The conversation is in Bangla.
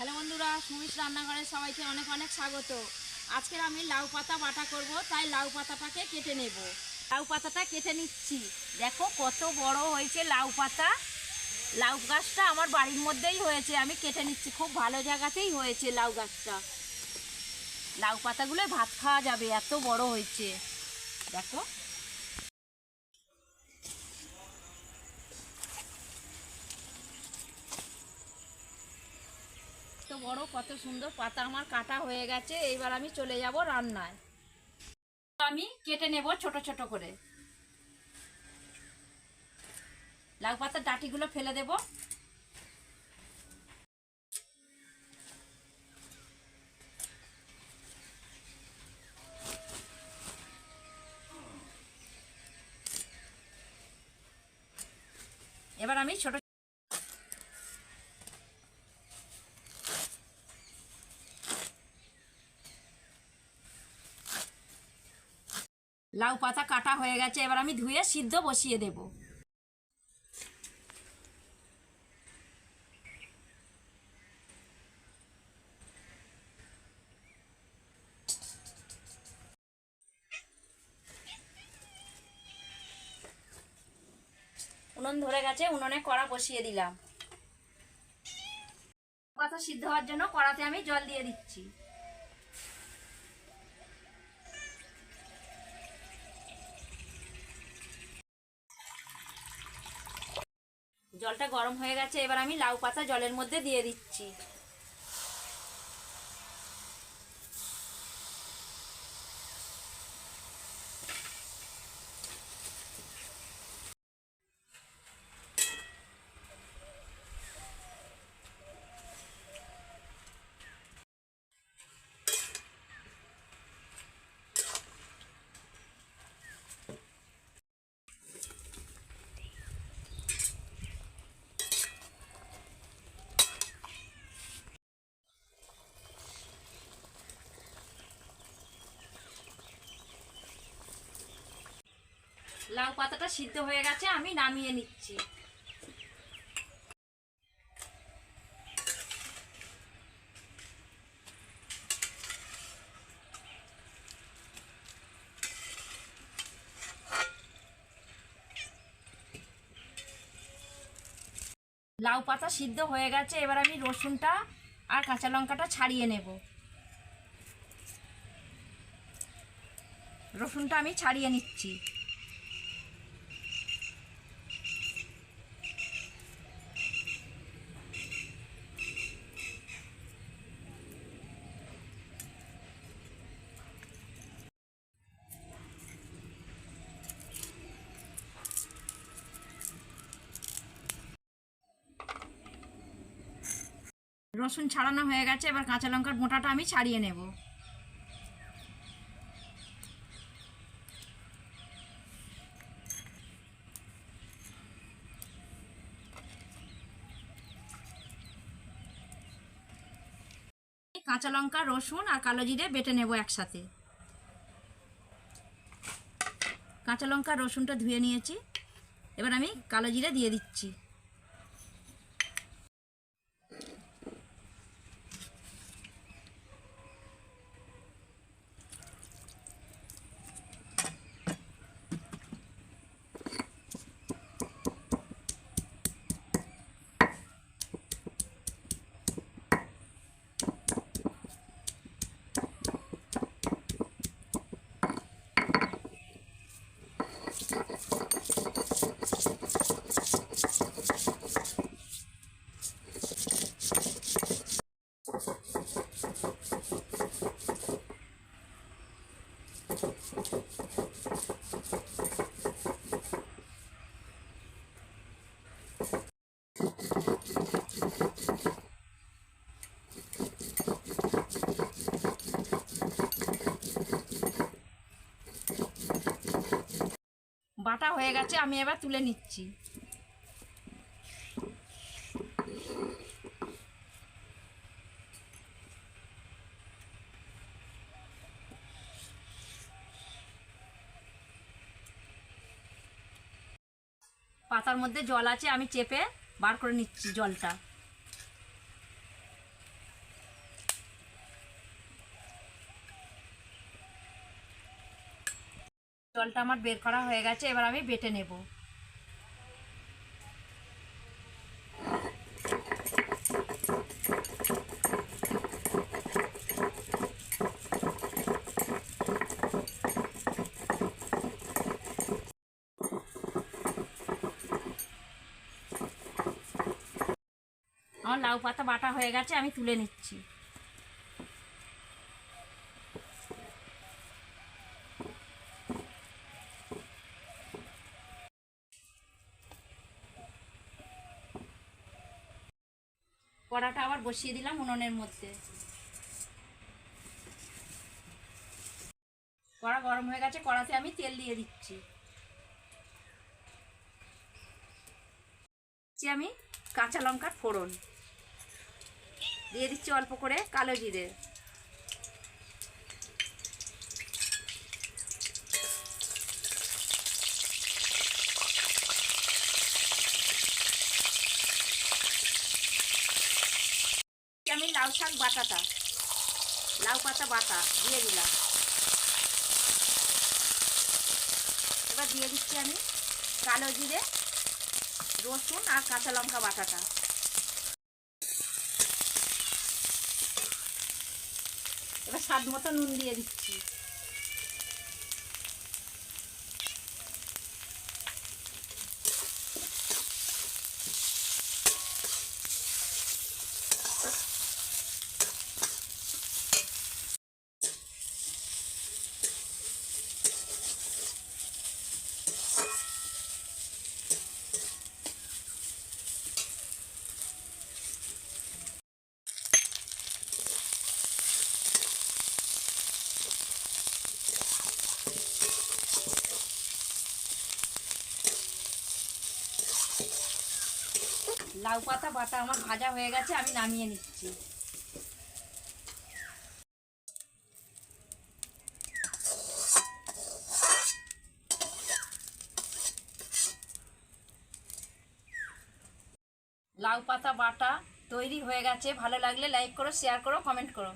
হ্যালো বন্ধুরা, সুমিত রান্নাঘরে সবাইকে অনেক অনেক স্বাগত। আজকের আমি লাউ পাতা বাটা করব, তাই লাউ পাতাটাকে কেটে নেব। লাউ পাতাটা কেটে নিচ্ছি। দেখো কত বড় হয়েছে লাউ পাতা। লাউ গাছটা আমার বাড়ির মধ্যেই হয়েছে, আমি কেটে নিচ্ছি। খুব ভালো জায়গাতেই হয়েছে লাউ গাছটা। লাউ পাতাগুলো ভাত খাওয়া যাবে, এত বড় হয়েছে। দেখো বড়, কত সুন্দর পাতা আমার কাটা হয়ে গেছে। এইবার আমি চলে যাব রান্নায়। আমি কেটে নেব ছোট ছোট করে। লাউ পাতার ডাটিগুলো ফেলে দেব। এবার আমি ছোট লাউ পাতা কাটা হয়ে গেছে, এবার আমি ধুয়ে সিদ্ধ বসিয়ে দেব। উনুন ধরে গেছে, উনুনে কড়া বসিয়ে দিলাম। পাতা সিদ্ধ হওয়ার জন্য কড়াতে আমি জল দিয়ে দিচ্ছি। জলটা গরম হয়ে গেছে এবার আমি লাউ পাতা জলের মধ্যে দিয়ে দিচ্ছি। লাউ পাতাটা সিদ্ধ হয়ে গেছে, আমি নামিয়ে নিচ্ছি। লাউ পাতা সিদ্ধ হয়ে গেছে, এবার আমি রসুনটা আর কাঁচা লঙ্কাটা ছাড়িয়ে নেব। রসুনটা আমি ছাড়িয়ে নিচ্ছি। রসুন ছাড়ানো হয়ে গেছে, এবার কাঁচা লঙ্কার মোটাটা আমি ছাড়িয়ে নেব। কাঁচা লঙ্কা, রসুন আর কালো জিরে বেটে নেব একসাথে। কাঁচা লঙ্কা, রসুনটা ধুয়ে নিয়েছি, এবার আমি কালো জিরে দিয়ে দিচ্ছি। বাটা হয়ে গেছে, আমি এবার তুলে নিচ্ছি। পাতার মধ্যে জল আছে, আমি চেপে বার করে নিচ্ছি জলটা। জলটা আমার বের করা হয়ে গেছে, এবার আমি বেটে নেব। আমার লাউ পাতা বাটা হয়ে গেছে, আমি তুলে নিচ্ছি। কড়াটা আবার বসিয়ে দিলাম উনুনের মধ্যে। কড়া গরম হয়ে গেছে, কড়াতে আমি তেল দিয়ে দিচ্ছি। দিচ্ছি আমি কাঁচা লঙ্কার ফোড়ন। দিয়ে দিচ্ছি অল্প করে কালো জিরে। লাউ শাক বাটাটা। লাউ পাতা বাটা, দিয়ে দিলাম। এবার দিয়ে দিচ্ছি আমি কালো জিরে, রসুন আর কাঁচা লঙ্কা বাটাটা। এবার স্বাদ মতো নুন দিয়ে দিচ্ছি। লাউ পাতা, বাটা আমার ভাজা হয়ে গেছে, আমি নামিয়ে নিচ্ছি। লাউ পাতা, বাটা তৈরি হয়ে গেছে। ভালো লাগলে লাইক করো, শেয়ার করো, কমেন্ট করো।